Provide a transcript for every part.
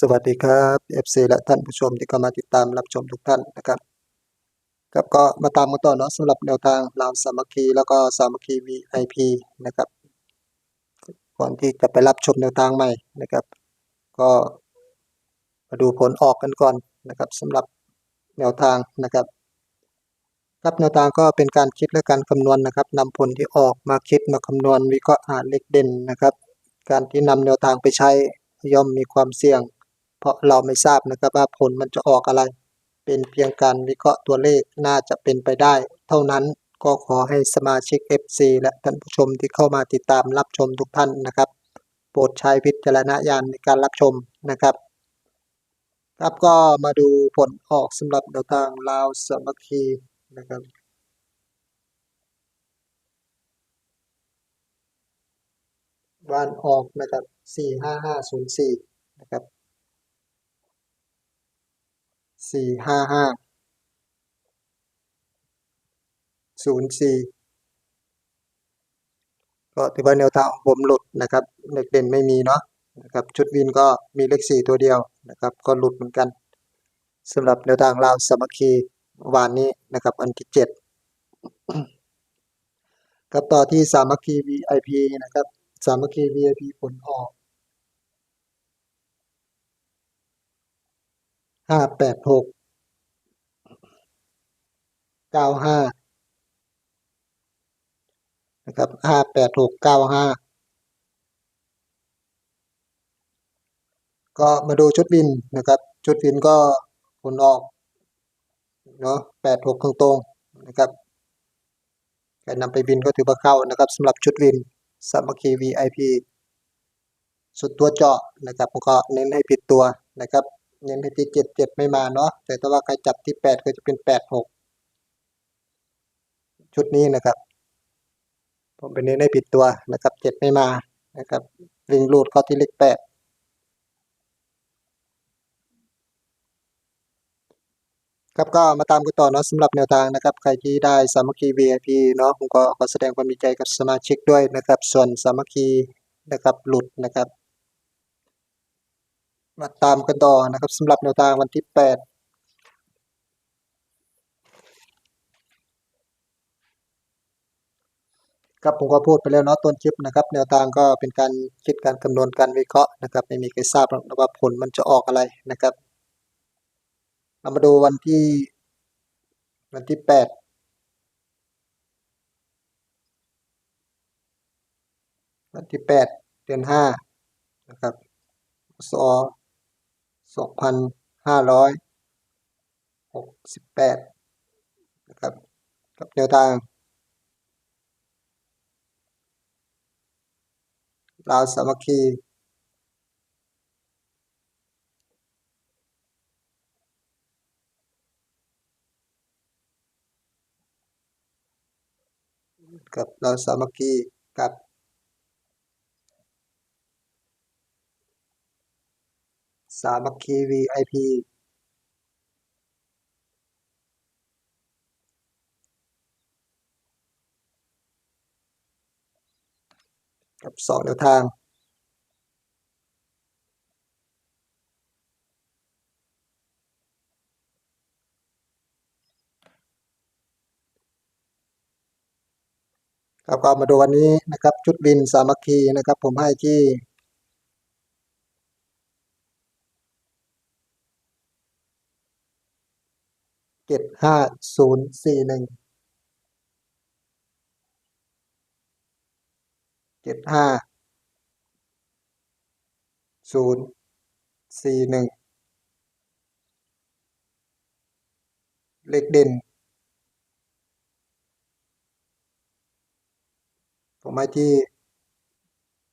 สวัสดีครับ FC และท่านผู้ชมที่เข้ามาติดตามรับชมทุกท่านนะครับครับก็มาตามกันต่อเนาะสำหรับแนวทางลาวสามัคคีแล้วก็สามัคคี VIP นะครับก่อนที่จะไปรับชมแนวทางใหม่นะครับ ก็มาดูผลออกกันก่อนนะครับสำหรับแนวทางนะครับครับแนวทางก็เป็นการคิดและการคำนวณนะครับนำผลที่ออกมาคิดมาคำนวณวิเคราะห์หาเลขเด่นนะครับ การที่นำแนวทางไปใช้ย่อมมีความเสี่ยง เพราะเราไม่ทราบนะครับว่าผลมันจะออกอะไร เป็นเพียงการวิเคราะห์ตัวเลขน่าจะเป็นไปได้ เท่านั้นก็ขอให้สมาชิก FC และท่านผู้ชมที่เข้ามาติดตามรับชมทุกท่านนะครับ โปรดใช้วิจารณญาณในการรับชมนะครับ ครับก็มาดูผลออกสำหรับแนวทางลาวสมัคคีนะครับบ้านออกนะครับสี่ห้าห้าศูนย์สี่นะครับ สี่ห้าห้าศูนย์สี่ก็ถือว่าแนวทางของผมหลุดนะครับเลขเด่นไม่มีเนาะนะครับชุดวินก็มีเลขสี่ตัวเดียวนะครับ ก็หลุดเหมือนกันสำหรับแนวทางลาวสามัคคีวานนี้นะครับ อันที่เจ็ดครับต่อที่สามัคคี VIP นะครับ สามัคคี VIP ผลออก ห้าแปดหกเก้าห้านะครับห้าแปดหกเก้าห้าก็มาดูชุดวินนะครับ ชุดวินก็ผลออกเนาะแปดหกตรงๆนะครับการนำไปวินก็ถือว่าเข้านะครับสำหรับชุดวินสามัคคี VIP สุดตัวเจาะนะครับผมก็เน้นให้ผิดตัวนะครับ เน้นให้ที่เจ็ดเจ็ดไม่มาเนาะแต่ถ้าว่าใครจับที่แปดก็จะเป็นแปดหกชุดนี้นะครับผมไปเน้นให้ผิดตัวนะครับเจ็ดไม่มานะครับวิ่งลูดเข้าที่เลขแปดครับก็มาตามกันต่อเนาะสำหรับแนวทางนะครับ ใครที่ได้สามัคคี VIP เนาะผมก็ขอแสดงความดีใจกับสมาชิกด้วยนะครับ ส่วนสามัคคีนะครับหลุดนะครับ มาตามกันต่อนะครับสำหรับแนวทางวันที่แปดครับผมก็พูดไปแล้วเนาะต้นคลิปนะครับแนวทางก็เป็นการคิดการคำนวณการวิเคราะห์นะครับ ไม่มีใครทราบหรอกนะว่าผลมันจะออกอะไรนะครับเรามาดูวันที่วันที่แปดวันที่แปดเดือนห้านะครับสอ งพันห้าร้อยหกสิบแปดนะครับกับแนวทางลาวสามัคคีกับเราสามัคคีกับ สามัคคี VIP กับสองแนวทางครับก็มาดูวันนี้นะครับ ชุดบินสามัคคีนะครับ ผมให้ที่ เจ็ดห้าศูนย์สี่หนึ่งเจ็ดห้าศูนย์สี่หนึ่งเลขเด่น ผมให้ที่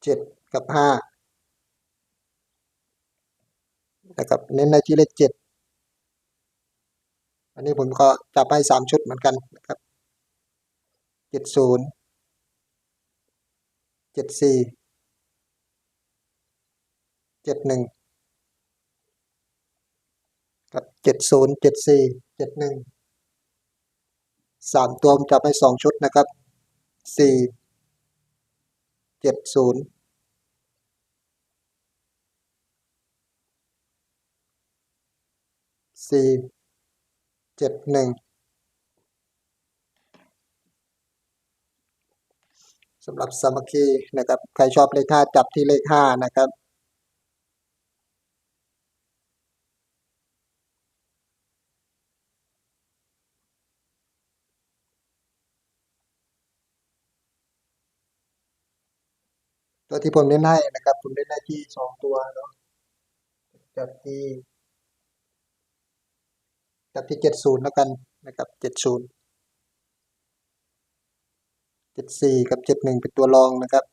เจ็ดกับห้านะครับเน้นในที่เลขเจ็ด อันนี้ผมก็จับให้สามชุดเหมือนกันนะครับเจ็ดศูนย์เจ็ดสี่เจ็ดหนึ่งกับเจ็ดศูนย์เจ็ดสี่เจ็ดหนึ่งสามตัวผมจับให้สองชุดนะครับสี่เจ็ดศูนย์สี่ เจ็ดหนึ่งสำหรับสามัคคีนะครับ ใครชอบเลขห้าจับที่เลขห้านะครับ ตัวที่ผมเน้นให้นะครับ ผมเน้นให้ที่สองตัวเนาะจับที่ กับที่เจ็ดศูนย์แล้วกันนะครับเจ็ดศูนย์เจ็ดสี่กับเจ็ดหนึ่งเป็นตัวรองนะครับ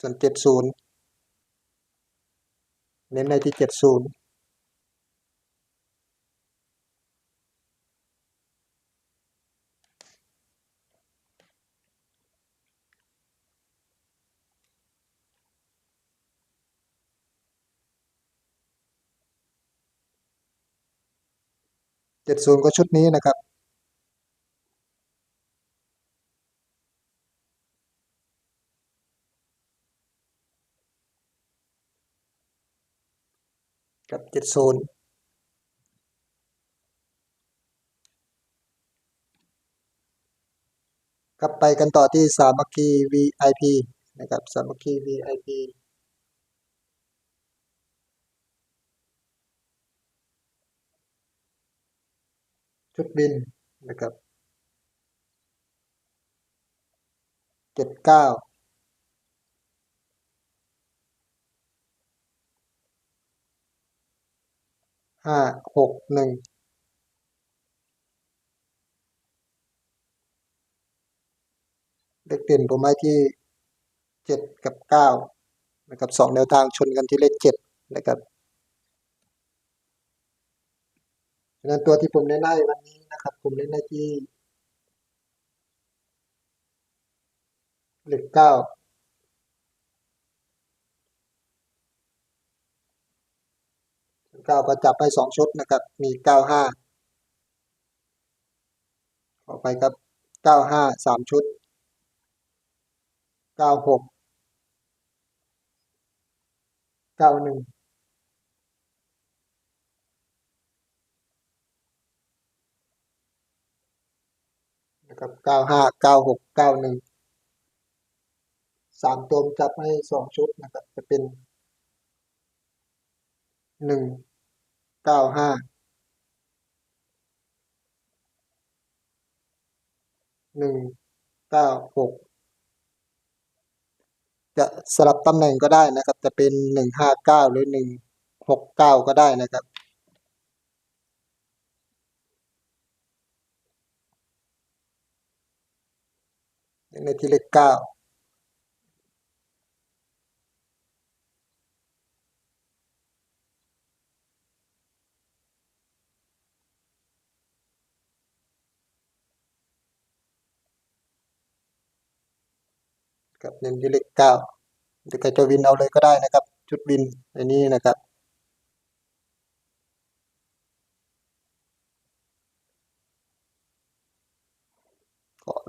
ส่วนเจ็ดศูนย์เน้นในที่เจ็ดศูนย์ เจ็ดศูนย์ก็ชุดนี้นะครับ กับเจ็ดศูนย์กลับไปกันต่อที่สามัคคี VIP นะครับ สามัคคี VIP ชุดบินนะครับเจ็ดเก้าห้าหกหนึ่งเลขเด่นผมไว้ที่เจ็ดกับเก้านะครับสองแนวทางชนกันที่เลขเจ็ดนะครับ ฉะนั้นตัวที่ผมเน้นให้วันนี้นะครับ ผมเน้นให้ที่เลขเก้าเก้าก็จับไปสองชุดนะครับ มีเก้าห้าขอไปครับเก้าห้าสามชุดเก้าหกเก้าหนึ่ง นะครับเก้าห้าเก้าหกเก้าหนึ่งสามตัวจับให้สองชุดนะครับจะเป็นหนึ่งเก้าห้าหนึ่งเก้าหกจะสลับตำแหน่งก็ได้นะครับ จะเป็นหนึ่งห้าเก้าหรือหนึ่งหกเก้าก็ได้นะครับ ในที่เลขเก้าครับเน้นที่เลขเก้าหรือใครจะวินเอาเลยก็ได้นะครับ ชุดวินในนี้นะครับ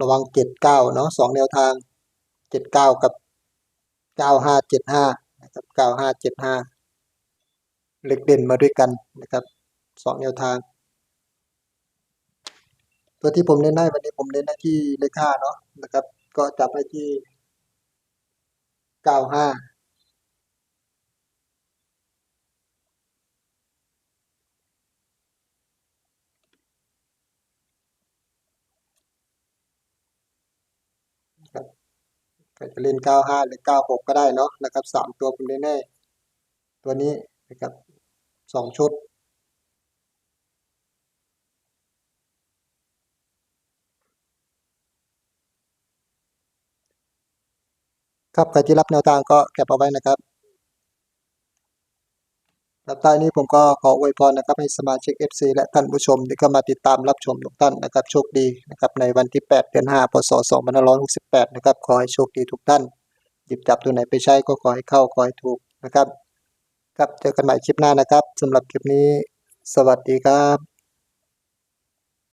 ระวังเจ็ดเก้าเนาะสองแนวทางเจ็ดเก้ากับเก้าห้าเจ็ดห้านะครับเก้าห้าเจ็ดห้าเลขเด่นมาด้วยกันนะครับสองแนวทาง ตัวที่ผมเน้นให้วันนี้ผมเน้นให้ที่เลขห้าเนาะนะครับ ก็จับให้ที่เก้าห้าครับ จะเล่นเก้าห้าหรือเก้าหกก็ได้เนาะนะครับสามตัวผมเน้นให้ตัวนี้นะครับสองชุด ครับใครที่รับแนวทางก็แคปเอาไว้นะครับ ครับท้านี้ผมก็ขออวยพรนะครับให้สมาชิก FC และท่านผู้ชมที่เข้ามาติดตามรับชมทุกท่านนะครับโชคดีนะครับในวันที่ 8 เดือน 5 พศ 2568 นะครับขอให้โชคดีทุกท่าน หยิบจับตัวไหนไปใช้ก็ขอให้เข้าขอให้ถูกนะครับครับเจอกันใหม่คลิปหน้านะครับสำหรับคลิปนี้ สวัสดีครับ